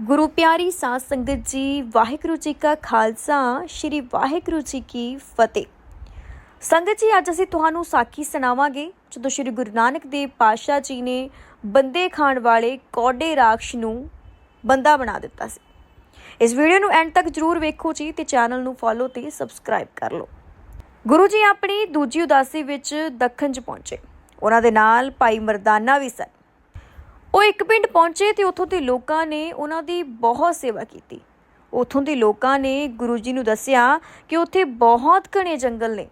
ਗੁਰੂ ਪਿਆਰੀ ਸਾਧ ਸੰਗਤ ਜੀ, ਵਾਹਿਗੁਰੂ ਜੀ ਕਾ ਖਾਲਸਾ, ਸ੍ਰੀ ਵਾਹਿਗੁਰੂ ਜੀ ਕੀ ਫਤਿਹ। ਸੰਗਤ ਜੀ, ਅੱਜ ਅਸੀਂ ਤੁਹਾਨੂੰ ਸਾਖੀ ਸੁਣਾਵਾਂਗੇ, ਜਦੋਂ ਸ੍ਰੀ ਗੁਰੂ ਨਾਨਕ ਦੇਵ ਪਾਤਸ਼ਾਹ ਜੀ ਨੇ ਬੰਦੇ ਖਾਣ ਵਾਲੇ ਕੌਡੇ ਰਾਖਸ਼ ਨੂੰ ਬੰਦਾ ਬਣਾ ਦਿੱਤਾ ਸੀ। ਇਸ ਵੀਡੀਓ ਨੂੰ ਐਂਡ ਤੱਕ ਜਰੂਰ ਵੇਖੋ ਜੀ ਤੇ ਚੈਨਲ ਨੂੰ ਫੋਲੋ ਤੇ ਸਬਸਕ੍ਰਾਈਬ ਕਰ ਲਓ। ਗੁਰੂ ਜੀ ਆਪਣੀ ਦੂਜੀ ਉਦਾਸੀ ਵਿੱਚ ਦੱਖਣ 'ਚ ਪਹੁੰਚੇ। ਉਹਨਾਂ ਦੇ ਨਾਲ ਭਾਈ ਮਰਦਾਨਾ ਵੀ ਸਨ। ਉਹ ਇੱਕ ਪਿੰਡ ਪਹੁੰਚੇ ਤੇ ਉੱਥੋਂ ਦੇ ਲੋਕਾਂ ਨੇ ਉਹਨਾਂ ਦੀ ਬਹੁਤ ਸੇਵਾ ਕੀਤੀ। ਉੱਥੋਂ ਦੇ ਲੋਕਾਂ ਨੇ ਗੁਰੂ ਜੀ ਨੂੰ ਦੱਸਿਆ ਕਿ ਉੱਥੇ ਬਹੁਤ ਘਣੇ ਜੰਗਲ ਨੇ।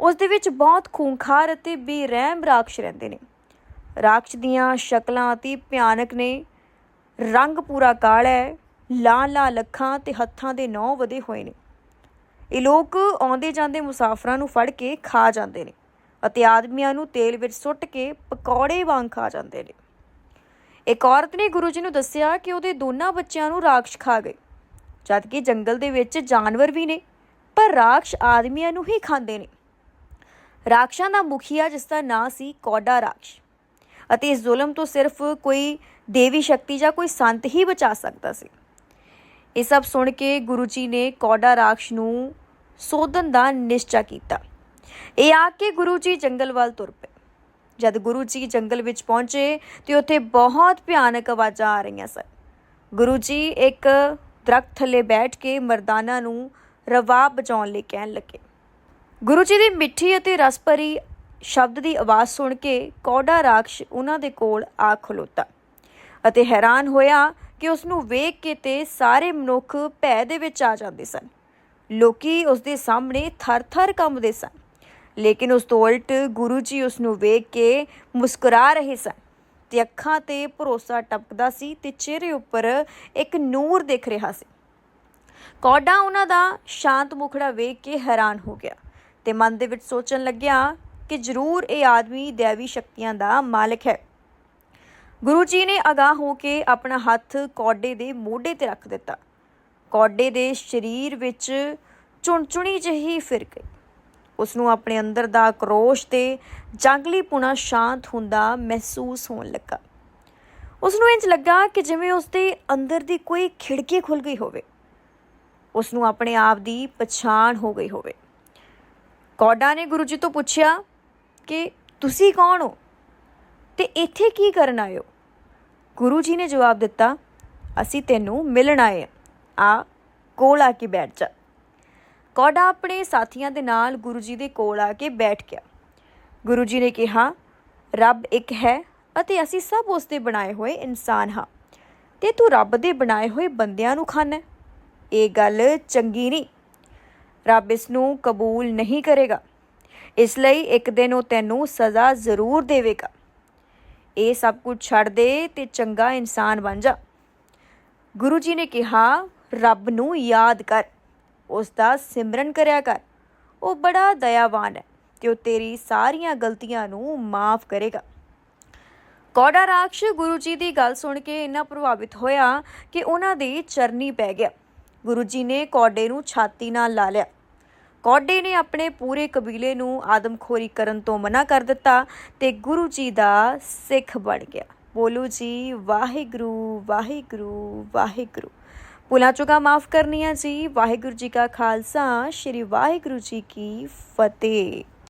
ਉਸ ਦੇ ਵਿੱਚ ਬਹੁਤ ਖੂੰਖਾਰ ਅਤੇ ਬੇਰਹਿਮ ਰਾਖਸ਼ ਰਹਿੰਦੇ ਨੇ। ਰਾਖਸ਼ ਦੀਆਂ ਸ਼ਕਲਾਂ ਅਤੀ ਭਿਆਨਕ ਨੇ। ਰੰਗ ਪੂਰਾ ਕਾਲਾ ਹੈ, ਲਾਲ ਲਾਲ ਅੱਖਾਂ ਤੇ ਹੱਥਾਂ ਦੇ ਨੌ ਵਧੇ ਹੋਏ ਨੇ। ਇਹ ਲੋਕ ਆਉਂਦੇ ਜਾਂਦੇ ਮੁਸਾਫਰਾਂ ਨੂੰ ਫੜ ਕੇ ਖਾ ਜਾਂਦੇ ਨੇ ਅਤੇ ਆਦਮੀਆਂ ਨੂੰ ਤੇਲ ਵਿੱਚ ਸੁੱਟ ਕੇ ਪਕੌੜੇ ਵਾਂਗ ਖਾ ਜਾਂਦੇ ਨੇ। ਇੱਕ ਔਰਤ ਨੇ ਗੁਰੂ ਜੀ ਨੂੰ ਦੱਸਿਆ ਕਿ ਉਹਦੇ ਦੋਨਾਂ ਬੱਚਿਆਂ ਨੂੰ ਰਾਖਸ਼ ਖਾ ਗਏ। ਜਦਕਿ ਜੰਗਲ ਦੇ ਵਿੱਚ ਜਾਨਵਰ ਵੀ ਨੇ, ਪਰ ਰਾਖਸ਼ ਆਦਮੀਆਂ ਨੂੰ ਹੀ ਖਾਂਦੇ ਨੇ। ਰਾਖਸ਼ਾਂ ਦਾ ਮੁਖੀਆ ਜਿਸ ਦਾ ਨਾਂ ਸੀ ਕੌਡਾ ਰਾਖਸ਼। ਅਤੇ ਇਸ ਜ਼ੁਲਮ ਤੋਂ ਸਿਰਫ ਕੋਈ ਦੇਵੀ ਸ਼ਕਤੀ ਜਾਂ ਕੋਈ ਸੰਤ ਹੀ ਬਚਾ ਸਕਦਾ ਸੀ। ਇਹ ਸਭ ਸੁਣ ਕੇ ਗੁਰੂ ਜੀ ਨੇ ਕੌਡਾ ਰਾਖਸ਼ ਨੂੰ ਸੋਧਨ ਦਾ ਨਿਸ਼ਚਾ ਕੀਤਾ। ਇਹ ਆ ਕੇ ਗੁਰੂ ਜੀ ਜੰਗਲ ਵੱਲ ਤੁਰ ਪਏ। ਜਦ ਗੁਰੂ ਜੀ ਜੰਗਲ ਵਿੱਚ ਪਹੁੰਚੇ ਤੇ ਉੱਥੇ ਬਹੁਤ ਭਿਆਨਕ ਆਵਾਜ਼ਾਂ ਆ ਰਹੀਆਂ ਸਨ। ਗੁਰੂ ਜੀ ਇੱਕ ਦਰਖਤ ਥੱਲੇ ਬੈਠ ਕੇ ਮਰਦਾਨਾ ਨੂੰ ਰਵਾਬ ਵਜਾਉਣ ਲਈ ਕਹਿਣ ਲੱਗੇ। ਗੁਰੂ ਜੀ ਦੀ ਮਿੱਠੀ ਅਤੇ ਰਸ ਭਰੀ ਸ਼ਬਦ ਦੀ ਆਵਾਜ਼ ਸੁਣ ਕੇ ਕੌਡਾ ਰਾਖਸ਼ ਉਹਨਾਂ ਦੇ ਕੋਲ ਆ ਖਲੋਤਾ ਅਤੇ ਹੈਰਾਨ ਹੋਇਆ ਕਿ ਉਸ ਨੂੰ ਵੇਖ ਕੇ ਤੇ ਸਾਰੇ ਮਨੁੱਖ ਭੈ ਦੇ ਵਿੱਚ ਆ ਜਾਂਦੇ ਸਨ। ਲੋਕੀ ਉਸ ਦੇ ਸਾਹਮਣੇ ਥਰ-ਥਰ ਕੰਬਦੇ ਸਨ। ਲੇਕਿਨ ਉਸ ਤੋਂ ਉਲਟ ਗੁਰੂ ਜੀ ਉਸ ਨੂੰ ਵੇਖ ਕੇ ਮੁਸਕਰਾ ਰਹੇ ਸਨ ਤੇ ਅੱਖਾਂ ਤੇ ਭਰੋਸਾ ਟਪਕਦਾ ਸੀ ਤੇ ਚਿਹਰੇ ਉੱਪਰ ਇੱਕ ਨੂਰ ਦਿਖ ਰਿਹਾ ਸੀ। ਕੌਡਾ ਉਹਨਾਂ ਦਾ ਸ਼ਾਂਤ ਮੁਖੜਾ ਵੇਖ ਕੇ ਹੈਰਾਨ ਹੋ ਗਿਆ ਤੇ ਮਨ ਦੇ ਵਿੱਚ ਸੋਚਣ ਲੱਗਿਆ ਕਿ ਜ਼ਰੂਰ ਇਹ ਆਦਮੀ ਦੇਵੀ ਸ਼ਕਤੀਆਂ ਦਾ ਮਾਲਕ ਹੈ। ਗੁਰੂ ਜੀ ਨੇ ਅਗਾਹ ਹੋ ਕੇ ਆਪਣਾ ਹੱਥ ਕੌਡੇ ਦੇ ਮੋਢੇ ਤੇ ਰੱਖ ਦਿੱਤਾ। ਕੌਡੇ ਦੇ ਸਰੀਰ ਵਿੱਚ ਚੁਣਚੁਣੀ ਜਿਹੀ ਫਿਰ ਗਈ। ਉਸ ਨੂੰ ਆਪਣੇ ਅੰਦਰ ਦਾ ਕਰੋਸ਼ ਤੇ ਜੰਗਲੀ ਪੁਣਾ ਸ਼ਾਂਤ ਹੁੰਦਾ ਮਹਿਸੂਸ ਹੋਣ ਲੱਗਾ। ਉਸ ਨੂੰ ਇੰਜ ਲੱਗਾ ਕਿ ਜਿਵੇਂ ਉਸ ਦੇ ਅੰਦਰ ਦੀ ਕੋਈ ਖਿੜਕੀ ਖੁੱਲ ਗਈ ਹੋਵੇ। ਉਸ ਨੂੰ ਆਪਣੇ ਆਪ ਦੀ ਪਛਾਣ ਹੋ ਗਈ ਹੋਵੇ। ਕੌਡਾ ਨੇ ਗੁਰੂ ਜੀ ਤੋਂ ਪੁੱਛਿਆ ਕਿ ਤੁਸੀਂ ਕੌਣ ਹੋ ਤੇ ਇੱਥੇ ਕੀ ਕਰਨ ਆਏ ਹੋ? ਗੁਰੂ ਜੀ ਨੇ ਜਵਾਬ ਦਿੱਤਾ, ਅਸੀਂ ਤੈਨੂੰ ਮਿਲਣ ਆਏ ਆ ਕੋਲ ਆ ਕੇ ਬੈਠ ਜਾ। ਕੌਡਾ ਆਪਣੇ ਸਾਥੀਆਂ ਦੇ ਨਾਲ ਗੁਰੂ ਜੀ ਦੇ ਕੋਲ ਆ ਕੇ ਬੈਠ ਗਿਆ। ਗੁਰੂ ਜੀ ਨੇ ਕਿਹਾ, ਰੱਬ ਇੱਕ ਹੈ ਅਤੇ ਅਸੀਂ ਸਭ ਉਸ ਦੇ ਬਣਾਏ ਹੋਏ ਇਨਸਾਨ ਹਾਂ। ਤੇ ਤੂੰ ਰੱਬ ਦੇ ਬਣਾਏ ਹੋਏ ਬੰਦਿਆਂ ਨੂੰ ਖਾਣਾ ਇਹ ਗੱਲ ਚੰਗੀ ਨਹੀਂ। ਰੱਬ ਇਸ ਨੂੰ ਕਬੂਲ ਨਹੀਂ ਕਰੇਗਾ। ਇਸ ਲਈ ਇੱਕ ਦਿਨ ਉਹ ਤੈਨੂੰ ਸਜ਼ਾ ਜ਼ਰੂਰ ਦੇਵੇਗਾ। ਇਹ ਸਭ ਕੁਝ ਛੱਡ ਦੇ ਤੇ ਚੰਗਾ ਇਨਸਾਨ ਬਣ ਜਾ। ਗੁਰੂ ਜੀ ਨੇ ਕਿਹਾ, ਰੱਬ ਨੂੰ ਯਾਦ ਕਰ। ਉਸ ਦਾ ਸਿਮਰਨ ਕਰਿਆ ਕਰ। ਉਹ ਬੜਾ ਦਇਆਵਾਨ ਹੈ ਤੇ ਉਹ ਤੇਰੀ ਸਾਰੀਆਂ ਗਲਤੀਆਂ ਨੂੰ ਮਾਫ ਕਰੇਗਾ। ਕੌੜਾ ਰਾਖਸ਼ ਗੁਰੂ ਜੀ ਦੀ ਗੱਲ ਸੁਣ ਕੇ ਇੰਨਾ ਪ੍ਰਭਾਵਿਤ ਹੋਇਆ ਕਿ ਉਹਨਾਂ ਦੇ ਚਰਨੀ ਪੈ ਗਿਆ। ਗੁਰੂ ਜੀ ਨੇ ਕੌਡੇ ਨੂੰ ਛਾਤੀ ਨਾਲ ਲਾ ਲਿਆ। ਕੌਡੇ ਨੇ ਆਪਣੇ ਪੂਰੇ ਕਬੀਲੇ ਨੂੰ ਆਦਮਖੋਰੀ ਕਰਨ ਤੋਂ ਮਨਾ ਕਰ ਦਿੱਤਾ ਤੇ ਗੁਰੂ ਜੀ ਦਾ ਸਿੱਖ ਬਣ ਗਿਆ। ਬੋਲੋ ਜੀ, ਵਾਹਿਗੁਰੂ ਵਾਹਿਗੁਰੂ ਵਾਹਿਗੁਰੂ। ਭੁੱਲਾਂ ਚੁਕਾ ਮਾਫ ਕਰਨੀਆਂ ਜੀ। ਵਾਹਿਗੁਰੂ ਜੀ ਕਾ ਖਾਲਸਾ ਸ੍ਰੀ ਵਾਹਿਗੁਰੂ ਜੀ ਕੀ ਫਤਿਹ।